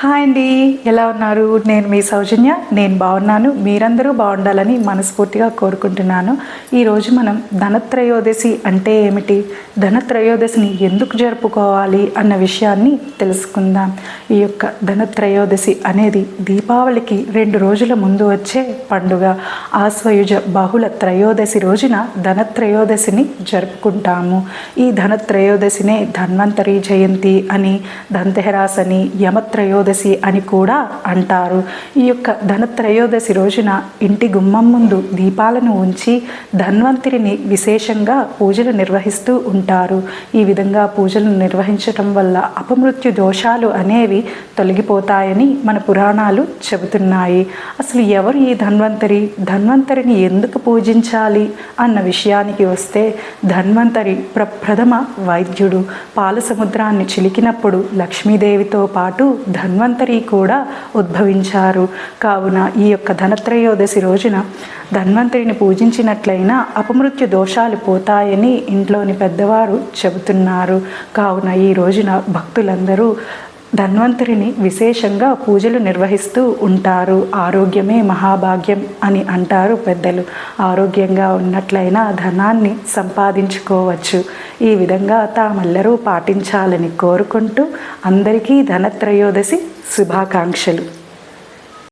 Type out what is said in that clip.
Hi అండి ఎలా ఉన్నారు? నేను మీ సౌజన్య నేను బాగున్నాను. మీరందరూ బాగుండాలని మనస్ఫూర్తిగా కోరుకుంటున్నాను. ఈరోజు మనం ధనత్రయోదశి అంటే ఏమిటి? ధనత్రయోదశిని ఎందుకు జరుపుకోవాలి అన్న విషయాన్ని తెలుసుకుందాం. ఈ యొక్క ధనత్రయోదశి అనేది దీపావళికి రెండు రోజుల ముందు వచ్చే పండుగ. ఆశ్వయుజ బహుళ త్రయోదశి రోజున ధనత్రయోదశిని జరుపుకుంటాము. ఈ ధనత్రయోదశినే ధన్వంతరి జయంతి అని ధన్తెహరాస్ అని యమత్రయోదశి అని కూడా అంటారు. ఈ యొక్క ధనత్రయోదశి రోజున ఇంటి గుమ్మం ముందు దీపాలను ఉంచి ధన్వంతరిని విశేషంగా పూజలు నిర్వహిస్తూ ఉంటారు. ఈ విధంగా పూజలు నిర్వహించటం వల్ల అపమృత్యు దోషాలు అనేవి తొలగిపోతాయని మన పురాణాలు చెబుతున్నాయి. అసలు ఎవరు ఈ ధన్వంతరి? ధన్వంతరిని ఎందుకు పూజించాలి అన్న విషయానికి వస్తే ధన్వంతరి ప్రప్రథమ వైద్యుడు. పాల సముద్రాన్ని చిలికినప్పుడు లక్ష్మీదేవితో పాటు ధన్వంతరి కూడా ఉద్భవించారు. కావున ఈ యొక్క ధనత్రయోదశి రోజున ధన్వంతరిని పూజించినట్లయినా అపమృత్యు దోషాలు పోతాయని ఇంట్లోని పెద్దవారు చెబుతున్నారు. కావున ఈ రోజున భక్తులందరూ ధన్వంతరిని విశేషంగా పూజలు నిర్వహిస్తూ ఉంటారు. ఆరోగ్యమే మహాభాగ్యం అని అంటారు పెద్దలు. ఆరోగ్యంగా ఉన్నట్లయినా ధనాన్ని సంపాదించుకోవచ్చు. ఈ విధంగా తామెల్లరూ పాటించాలని కోరుకుంటూ అందరికీ ధనత్రయోదశి శుభాకాంక్షలు.